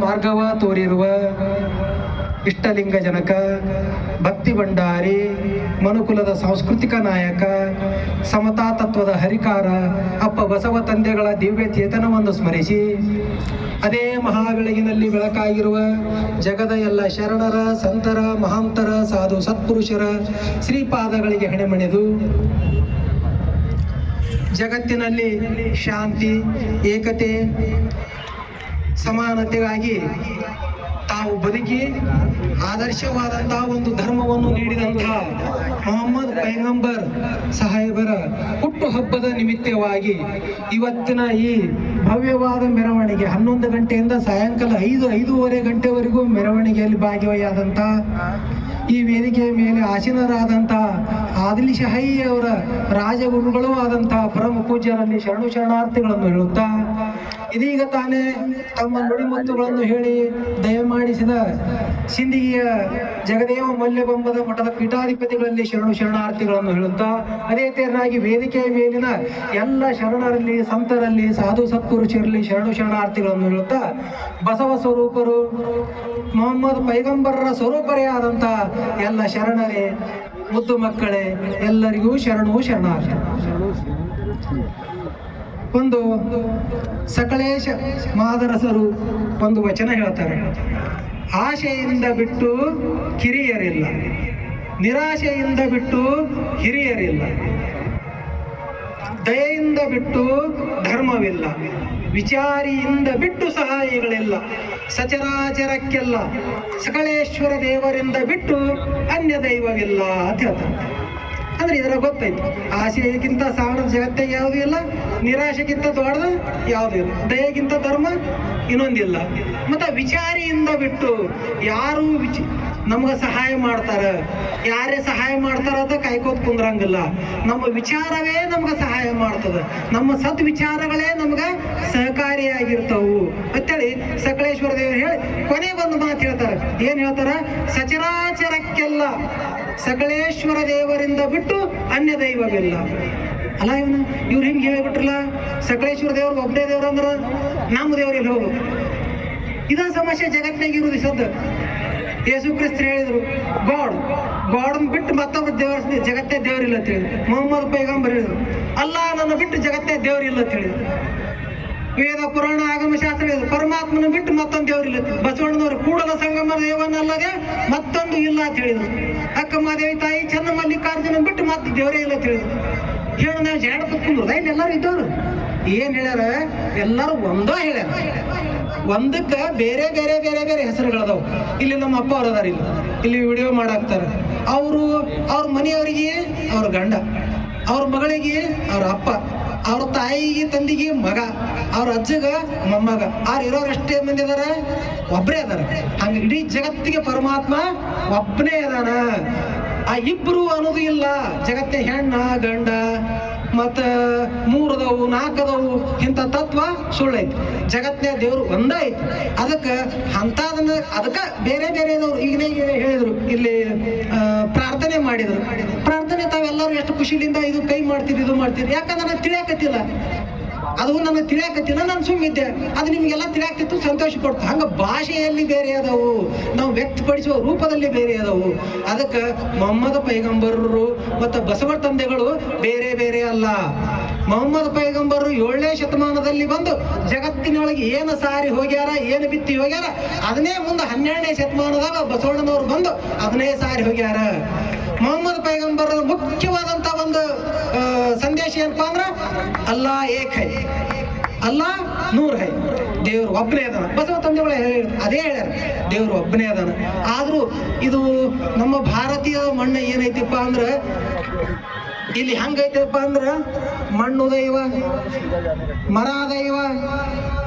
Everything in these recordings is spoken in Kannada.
ಮಾರ್ಗವ ತೋರಿರುವ ಇಷ್ಟಲಿಂಗ ಜನಕ ಭಕ್ತಿ ಭಂಡಾರಿ, ಮನುಕುಲದ ಸಾಂಸ್ಕೃತಿಕ ನಾಯಕ ಸಮತಾ ತತ್ವದ ಹರಿಕಾರ, ಅಪ್ಪ ಬಸವ ತಂದೆಗಳ ದಿವ್ಯ ಚೇತನವನ್ನು ಸ್ಮರಿಸಿ, ಅದೇ ಮಹಾಬೆಳಗಿನಲ್ಲಿ ಬೆಳಕಾಗಿರುವ ಜಗದ ಎಲ್ಲ ಶರಣರ, ಸಂತರ, ಮಹಾಂತರ, ಸಾಧು ಸತ್ಪುರುಷರ ಶ್ರೀಪಾದಗಳಿಗೆ ಹೆಣೆಮಣೆದು, ಜಗತ್ತಿನಲ್ಲಿ ಶಾಂತಿ, ಏಕತೆ ಸಮಾನತೆಗಾಗಿ ತಾವು ಬದುಕಿ ಆದರ್ಶವಾದಂತಹ ಒಂದು ಧರ್ಮವನ್ನು ನೀಡಿದಂತಹ ಮೊಹಮ್ಮದ್ ಪೈಗಂಬರ್ ಸಾಹೇಬರ ಹುಟ್ಟುಹಬ್ಬದ ನಿಮಿತ್ತವಾಗಿ ಇವತ್ತಿನ ಈ ಭವ್ಯವಾದ ಮೆರವಣಿಗೆ ಹನ್ನೊಂದು ಗಂಟೆಯಿಂದ ಸಾಯಂಕಾಲ ಐದು, ಐದೂವರೆ ಗಂಟೆವರೆಗೂ ಮೆರವಣಿಗೆಯಲ್ಲಿ ಭಾಗಿಯಾದಂತಹ ಈ ವೇದಿಕೆಯ ಮೇಲೆ ಆಸೀನರಾದಂಥ ಆದಿಲ್ ಶಹೈ ಅವರ ರಾಜಗುರುಗಳೂ ಆದಂತಹ ಪರಮ ಪೂಜ್ಯರಲ್ಲಿ ಶರಣು ಶರಣಾರ್ಥಿಗಳನ್ನು ಹೇಳುತ್ತಾ, ಇದೀಗ ತಾನೇ ತಮ್ಮ ನುಡಿಮುತ್ತುಗಳನ್ನು ಹೇಳಿ ದಯಮಾಡಿಸಿದ ಸಿಂಧಿಗೆಯ ಜಗದೇವ ಮಲ್ಯಬಂಬದ ಮಠದ ಪೀಠಾಧಿಪತಿಗಳಲ್ಲಿ ಶರಣು ಶರಣಾರ್ಥಿಗಳನ್ನು ಹೇಳುತ್ತಾ, ಅದೇ ತೆರನಾಗಿ ವೇದಿಕೆಯ ಮೇಲಿನ ಎಲ್ಲ ಶರಣರಲ್ಲಿ, ಸಂತರಲ್ಲಿ, ಸಾಧು ಸತ್ಪುರುಷರಲ್ಲಿ ಶರಣು ಶರಣಾರ್ಥಿಗಳನ್ನು ಹೇಳುತ್ತಾ, ಬಸವ ಸ್ವರೂಪರು, ಮೊಹಮ್ಮದ್ ಪೈಗಂಬರರ ಸ್ವರೂಪರೇ ಆದಂತಹ ಎಲ್ಲ ಶರಣರೇ, ಮುದ್ದು ಮಕ್ಕಳೇ ಎಲ್ಲರಿಗೂ ಶರಣು ಶರಣಾರ್ಥ. ಒಂದು ಸಕಲೇಶ ಮಾದರಸರು ಒಂದು ವಚನ ಹೇಳ್ತಾರೆ. ಆಶೆಯಿಂದ ಬಿಟ್ಟು ಕಿರಿಯರಿಲ್ಲ. ನಿರಾಶೆಯಿಂದ ಬಿಟ್ಟು ಹಿರಿಯರಿಲ್ಲ. ದಯೆಯಿಂದ ಬಿಟ್ಟು ಧರ್ಮವಿಲ್ಲ. ವಿಚಾರಿಯಿಂದ ಬಿಟ್ಟು ಸಹಾಯಿಗಳಿಲ್ಲ. ಸಚರಾಚರಕ್ಕೆಲ್ಲ ಸಕಲೇಶ್ವರ ದೇವರಿಂದ ಬಿಟ್ಟು ಅನ್ಯ ದೈವವಿಲ್ಲ ಅಂತ ಹೇಳ್ತಾರೆ. ಅಂದ್ರೆ ಇದರ ಗೊತ್ತಾಯ್ತು ಆಶೆಗಿಂತ ಸಾಣ ಜಗತ್ತಿಗೆ ಯಾವುದೂ ಇಲ್ಲ ನಿರಾಶೆಗಿಂತ ದೊಡ್ಡದು ಯಾವುದೂ ಇಲ್ಲ. ದಯೆಗಿಂತ ಧರ್ಮ ಇನ್ನೊಂದಿಲ್ಲ. ಮತ್ತೆ ವಿಚಾರಿಯಿಂದ ಬಿಟ್ಟು ಯಾರು ವಿಚ, ನಮ್ಗೆ ಸಹಾಯ ಮಾಡ್ತಾರ. ಯಾರೇ ಸಹಾಯ ಮಾಡ್ತಾರ ಅಂತ ಕಾಯ್ಕೋತ್ ಕುಂದ್ರಂಗಿಲ್ಲ. ನಮ್ಮ ವಿಚಾರವೇ ನಮ್ಗೆ ಸಹಾಯ ಮಾಡ್ತದೆ. ನಮ್ಮ ಸದ್ ವಿಚಾರಗಳೇ ನಮ್ಗೆ ಸಹಕಾರಿಯಾಗಿರ್ತವು. ಅಂತೇಳಿ ಸಕಲೇಶ್ವರ ದೇವರು ಹೇಳಿ ಕೊನೆ ಒಂದು ಮಾತು ಹೇಳ್ತಾರೆ. ಏನು ಹೇಳ್ತಾರ? ಸಚರಾಚರಕ್ಕೆಲ್ಲ ಸಕಲೇಶ್ವರ ದೇವರಿಂದ ಬಿಟ್ಟು ಅನ್ಯ ದೈವವಿಲ್ಲ. ಅಲ್ಲ ಇವನು, ಇವ್ರು ಹಿಂಗೆ ಹೇಳಿಬಿಟ್ರಲ್ಲ, ಸಕಲೇಶ್ವರ ದೇವ್ರು ಒಬ್ಬನೇ ದೇವ್ರು ಅಂದ್ರೆ ನಮ್ಮ ದೇವ್ರು ಇಲ್ಲಿ ಹೋಗ್ಬೇಕು. ಇದ ಸಮಸ್ಯೆ ಜಗತ್ತಿನಾಗ ಇರುವುದು ಯೇಸು ಕ್ರಿಸ್ತ ಹೇಳಿದ್ರು, ಗಾಡ್, ಗಾಡನ್ ಬಿಟ್ಟು ಮತ್ತೊಬ್ಬ ದೇವರ ಜಗತ್ತೇ ದೇವರಿಲ್ಲ ಅಂತ ಹೇಳಿದ್ರು. ಮೊಹಮ್ಮದ್ ಪೈಗಂಬರ್ ಹೇಳಿದ್ರು, ಅಲ್ಲ, ನನ್ನ ಬಿಟ್ಟು ಜಗತ್ತೇ ದೇವರಿಲ್ಲ ಅಂತ ಹೇಳಿದ್ರು. ವೇದ ಪುರಾಣ ಆಗಮ ಶಾಸ್ತ್ರ ಪರಮಾತ್ಮನ ಬಿಟ್ಟು ಮತ್ತೊಂದು ದೇವರಿಲ್ಲ. ಬಸವಣ್ಣನವರು ಕೂಡಲ ಸಂಗಮ ದೇವನಲ್ಲದೆ ಮತ್ತೊಂದು ಇಲ್ಲ ಅಂತ ಹೇಳಿದ್ರು. ಅಕ್ಕಮ್ಮದೇವಿ ತಾಯಿ ಚನ್ನ ಮಲ್ಲಿಕಾರ್ಜುನ ಬಿಟ್ಟು ಮತ್ತೆ ದೇವರೇ ಇಲ್ಲ ಅಂತ ಹೇಳಿದ್ರು. ಹೇಳ ನಾವು ಜಾಡ ಕುತ್ಕೊಂಡ್ರು. ಇಲ್ಲಿ, ಎಲ್ಲರೂ ಇದ್ದವ್ರು. ಏನ್ ಹೇಳ್ಯಾರ? ಎಲ್ಲರೂ ಒಂದೋ ಹೇಳ್ಯಾರ. ಒಂದಕ್ಕೆ ಬೇರೆ ಬೇರೆ ಬೇರೆ ಬೇರೆ ಹೆಸರುಗಳದಾವು. ಇಲ್ಲಿ ನಮ್ಮ ಅಪ್ಪ ಅವ್ರು ಅದಾರ ಇಲ್ಲಿ. ಇಲ್ಲಿ ವಿಡಿಯೋ ಮಾಡಾಕ್ತಾರ. ಅವರು ಅವ್ರ ಮನೆಯವರಿಗೆ ಅವ್ರ ಗಂಡ. ಅವ್ರ ಮಗಳಿಗೆ ಅವ್ರ ಅಪ್ಪ. ಅವ್ರ ತಾಯಿಗೆ, ತಂದಿಗೆ ಮಗ, ಅವ್ರ ಅಜ್ಜಗ ಮೊಮ್ಮಗ. ಅವ್ರು ಇರೋರು ಎಷ್ಟೇ ಮಂದಿ ಅದಾರ? ಒಬ್ಬರೇ ಅದಾರ. ಹಂಗ ಇಡೀ ಜಗತ್ತಿಗೆ ಪರಮಾತ್ಮ ಒಬ್ಬನೇ ಅದಾನ. ಆ ಇಬ್ರು ಅನ್ನೋದು ಇಲ್ಲ. ಜಗತ್ತೆ ಹೆಣ್ಣ, ಗಂಡ. ಮತ್ತ ಮೂರದವು, ನಾಲ್ಕದವು ಇಂಥ ತತ್ವ ಸುಳ್ಳೈತಿ. ಜಗತ್ತಿನ ದೇವರು ಒಂದೇ ಐತಿ ಅದಕ್ಕೆ ಅಂಥದನ್ನ ಅದಕ್ಕೆ ಬೇರೆ ಬೇರೆದವ್ರು ಈಗನೇ ಹೇಳಿದರು. ಇಲ್ಲಿ ಪ್ರಾರ್ಥನೆ ಮಾಡಿದ್ರು. ಪ್ರಾರ್ಥನೆ ತಾವೆಲ್ಲರೂ ಎಷ್ಟು ಖುಷಿಲಿಂದ ಇದು ಕೈ ಮಾಡ್ತೀರಿ, ಇದು ಮಾಡ್ತೀರಿ. ಯಾಕಂದ್ರೆ ತಿಳಿಯಾಕತ್ತಿಲ್ಲ. ಅದು ನನ್ನ ತಿಳಿಯಾಕತ್ತಿನ ನಾನು ಸುಮ್ಮಿದ್ದೆ ಅದು ನಿಮಗೆಲ್ಲ ತಿಳಿಯಾಕ್ತಿತ್ತು ಸಂತೋಷ ಕೊಡ್ತು ಹಂಗೆ ಭಾಷೆಯಲ್ಲಿ ಬೇರೆ ಅದಾವು. ನಾವು ವ್ಯಕ್ತಪಡಿಸುವ ರೂಪದಲ್ಲಿ ಬೇರೆ ಅದಾವು. ಅದಕ್ಕೆ ಮೊಹಮ್ಮದ ಪೈಗಂಬರರು ಮತ್ತು ಬಸವ ತಂದೆಗಳು ಬೇರೆ ಬೇರೆ ಅಲ್ಲ. ಮೊಹಮ್ಮದ್ ಪೈಗಂಬರರು ಏಳನೇ ಶತಮಾನದಲ್ಲಿ ಬಂದು ಜಗತ್ತಿನೊಳಗೆ ಏನು ಸಾರಿ ಹೋಗ್ಯಾರ, ಏನು ಬಿತ್ತಿ ಹೋಗ್ಯಾರ, ಅದನ್ನೇ ಮುಂದೆ ಹನ್ನೆರಡನೇ ಶತಮಾನದಾಗ ಬಸವಣ್ಣನವರು ಬಂದು ಅದನ್ನೇ ಸಾರಿ ಹೋಗ್ಯಾರ. ಮೊಹಮ್ಮದ್ ಪೈಗಂಬರ್ ಮುಖ್ಯವಾದಂತ ಒಂದು ಸಂದೇಶ ಏನಪ್ಪ ಅಂದ್ರ, ಅಲ್ಲಾ ಏಕ್ ಹೈ. ಅಲ್ಲಾ ನೂರ್ ಹೈ. ದೇವ್ರು ಒಬ್ಬನೇ ಅದಾನ. ಬಸವ ತಂದೆ ಹೇಳಿ, ಅದೇ ಹೇಳ್ಯಾರ. ದೇವ್ರು ಒಬ್ಬನೇ ಅದಾನ. ಆದ್ರೂ ಇದು ನಮ್ಮ ಭಾರತೀಯ ಮಣ್ಣು ಏನೈತಿಪ್ಪ ಅಂದ್ರೆ, ಇಲ್ಲಿ ಹೆಂಗೈತಪ್ಪ ಅಂದ್ರ, ಮಣ್ಣು ದೈವ, ಮರ ದೈವ,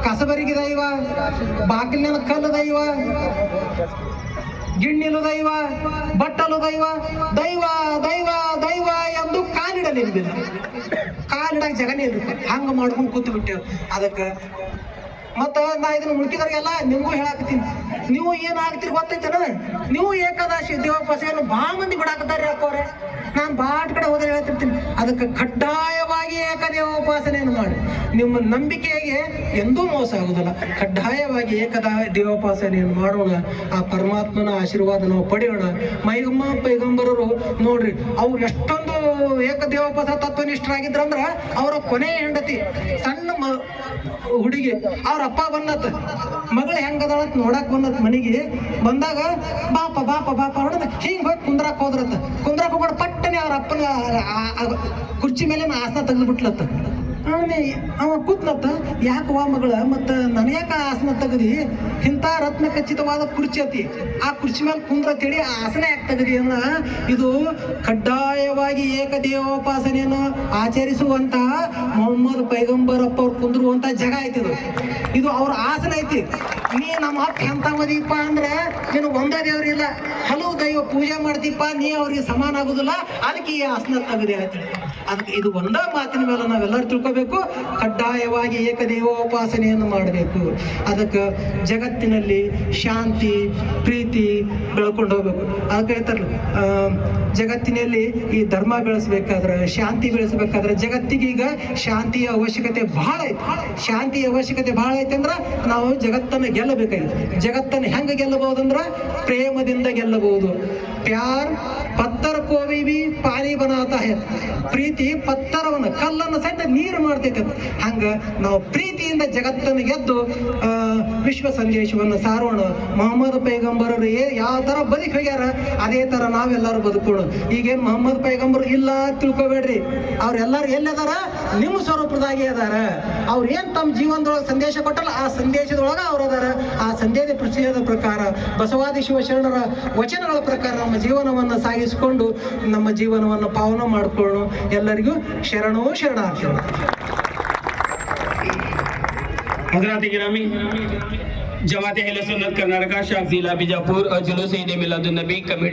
ಕಸಬರಿಗೆ ದೈವ ಬಾಗಿಲಿನ ಕಲ್ಲು ದೈವ ಗಿಣ್ಣಿಲು ದೈವ, ಬಟ್ಟಲು ದೈವ ದೈವ ದೈವ ದೈವ ಎಂದು ಕಾಲಿಡಲಿಲ್ಲ. ಕಾಲಿಡಾಗ ಜಗನೇ ಇರುತ್ತೆ ಹಂಗ ಮಾಡ್ಕೊಂಡು ಕೂತು ಬಿಟ್ಟೆವು ಅದಕ್ಕೆ ಮತ್ತ ನಾ ಇದನ್ನ ಉಳ್ಕಿದವ್ರಿಗೆಲ್ಲ ನಿಮಗೂ ಹೇಳಾಕತ್ತೀನಿ. ನೀವು ಏನ್ ಆಗ್ತೀರಿ ನೀವು ಏಕಾದಶಿ ದೇವೋಪಾಸವನ್ನು ಭಾಳ ಮಂದಿ ಬಿಡಾಕತ್ತಾರ ಅಕ್ಕವ್ರೆ. ನಾನು ಬಾಟ್ ಕಡೆ ಹೋದ್ರೆ ಹೇಳ್ತಿರ್ತೀನಿ. ಅದಕ್ಕೆ ಕಡ್ಡಾಯವಾಗಿ ಏಕದೇವೋಪಾಸನೆಯನ್ನು ಮಾಡಿ. ನಿಮ್ಮ ನಂಬಿಕೆಗೆ ಎಂದೂ ಮೋಸ ಆಗುವುದಿಲ್ಲ. ಕಡ್ಡಾಯವಾಗಿ ಏಕದಾ ದೇವೋಪಾಸನೆಯನ್ನು ಮಾಡೋಣ ಆ ಪರಮಾತ್ಮನ ಆಶೀರ್ವಾದ ನಾವು ಪಡೆಯೋಣ. ಮೈಗಮ್ಮ ಪೈಗಂಬರರು ನೋಡ್ರಿ, ಅವ್ರು ಎಷ್ಟೊಂದು ಏಕದೇವೋಪಾಸ ತತ್ವನಿಷ್ಠರಾಗಿದ್ರಂದ್ರ ಅವರ ಕೊನೆ ಹೆಂಡತಿ, ಸಣ್ಣ ಹುಡುಗಿ, ಅವ್ರ ಅಪ್ಪ ಬಂದತ್. ಮಗಳು ಹೆಂಗದಳತ್ ನೋಡಕ್ ಬಂದತ್ ಮನೆಗೆ. ಬಂದಾಗ ಬಾಪ ಬಾಪ ಬಾಪ ಹೊಡೆದ ಹಿಂಗ್ ಹೋಗಿ ಕುಂದ್ರಾಕ್ ಹೋದ್ರತ್ತ. ಕುಂದ್ರಾಕ್ ಹೋಗ್ಬಿಡ ಪಟ್ಟನೆ ಅವ್ರ ಅಪ್ಪನ ಕುರ್ಚಿ ಮೇಲೆ ಆಸನ ತೆಗೆದ್ಬಿಟ್ಲತ್ತ. ಆಮೇಲೆ ಅವ ಕೂತ್ಲತ್ತ ಯಾಕವಾ ಮಗಳ, ಮತ್ತ ನನಗ್ಯಾಕ ಆಸನ ತೆಗದಿ? ಇಂಥ ರತ್ನ ಖಚಿತವಾದ ಕುರ್ಚಿ ಐತಿ ಆ ಕುರ್ಚಿ ಮೇಲೆ ಕುಂದ್ರತೇಳಿ ಆಸನ ಯಾಕೆ ತೆಗದಿ ಅನ್ನ ಇದು ಕಡ್ಡಾಯವಾಗಿ ಏಕದೇವೋಪಾಸನೆಯನ್ನು ಆಚರಿಸುವಂತಹ ಮೊಹಮ್ಮದ್ ಪೈಗಂಬರಪ್ಪ ಅವ್ರು ಕುಂದ್ರುವಂತ ಜಗ ಐತಿ ಇದು. ಇದು ಅವ್ರ ಆಸನ ಐತಿ. ನೀ ನಮ್ಮ ಅಪ್ಪ ಎಂತ ಅಂದ್ರೆ, ನೀನು ಒಂದೇ ದೇವ್ರಿಲ್ಲ. ಹಲವು ದೈವ, ಪೂಜೆ ಮಾಡ್ತೀಪ್ಪ ನೀ ಅವ್ರಿಗೆ ಸಮಾನ ಆಗುದಿಲ್ಲ, ಅದಕ್ಕೆ ಈ ಆಸನ ತಗದೆ ಆಯ್ತು ಅದಕ್ಕೆ ಇದು ಒಂದೇ ಮಾತಿನ ಮೇಲೆ ನಾವೆಲ್ಲರೂ ತಿಳ್ಕೋಬೇಕು. ಕಡ್ಡಾಯವಾಗಿ ಏಕದೇವೋಪಾಸನೆಯನ್ನು ಮಾಡಬೇಕು. ಅದಕ್ಕೆ ಜಗತ್ತಿನಲ್ಲಿ ಶಾಂತಿ, ಪ್ರೀತಿ ಬೆಳ್ಕೊಂಡು ಹೋಗ್ಬೇಕು. ಅದಕ್ಕೆ ಹೇಳ್ತಾರಲ್ಲ ಜಗತ್ತಿನಲ್ಲಿ ಈ ಧರ್ಮ ಬೆಳೆಸಬೇಕಾದ್ರೆ, ಶಾಂತಿ ಬೆಳೆಸಬೇಕಾದ್ರೆ ಜಗತ್ತಿಗೆ ಈಗ ಶಾಂತಿಯ ಅವಶ್ಯಕತೆ ಬಹಳ ಐತಿ. ಶಾಂತಿಯ ಅವಶ್ಯಕತೆ ಬಹಳ ಐತೆ ಅಂದ್ರೆ ನಾವು ಜಗತ್ತನ್ನು ಗೆಲ್ಲಬೇಕಾಗಿದೆ. ಜಗತ್ತನ್ನು ಹೆಂಗೆ ಗೆಲ್ಲಬಹುದಂದ್ರ ಪ್ರೇಮದಿಂದ ಗೆಲ್ಲಬಹುದು. ಪ್ಯಾರ್ ಪತ್ತರ ಕೋವಿ ಬಿ ಪಾನಿ ಬನಾತ ಪ್ರೀತಿ ಪತ್ತರವನ್ನ, ಕಲ್ಲನ್ನು ಸಹಿತ ನೀರು ಮಾಡ್ತೈತೆ. ಹಂಗ ನಾವು ಪ್ರೀತಿಯಿಂದ ಜಗತ್ತನ್ನು ಗೆದ್ದು ವಿಶ್ವ ಸಂದೇಶವನ್ನು ಸಾರೋಣ. ಮೊಹಮ್ಮದ್ ಪೈಗಂಬರರು ಏ, ಯಾವ ತರ ಬದುಕಿ ಹೋಗ್ಯಾರ, ಅದೇ ತರ ನಾವೆಲ್ಲರೂ ಬದುಕೋಣ. ಈಗೇನ್ ಮೊಹಮ್ಮದ್ ಪೈಗಂಬರ್ ಇಲ್ಲ ತಿಳ್ಕೊಬೇಡ್ರಿ. ಅವ್ರೆಲ್ಲರೂ ಎಲ್ಲದಾರ? ನಿಮ್ಮ ಸ್ವರೂಪದಾಗೆ ಅದಾರ. ಅವ್ರು ಏನ್ ತಮ್ಮ ಜೀವನದೊಳಗೆ ಸಂದೇಶ ಕೊಟ್ಟಲ್ಲ, ಆ ಸಂದೇಶದೊಳಗ ಅವ್ರು ಅದಾರ. ಆ ಸಂದೇಶ ಪ್ರಸಿದ್ಧದ ಪ್ರಕಾರ, ಬಸವಾದಿ ಶಿವಶರಣರ ವಚನಗಳ ಪ್ರಕಾರ ನಮ್ಮ ಜೀವನವನ್ನು ಸಾಗಿಸಿಕೊಂಡು ನಮ್ಮ ಜೀವನವನ್ನು ಪಾವನ ಮಾಡಿಕೊಳ್ಳೋಣ ಎಲ್ಲರಿಗೂ ಶರಣೋ ಶರಣಾರ್ಥಿಗಳು हजरत गिरामी जमात अहले सुन्नत कर्नाटका शाख जिला बीजापुर और जुलूस ईद मिलादुन्नबी कमेटी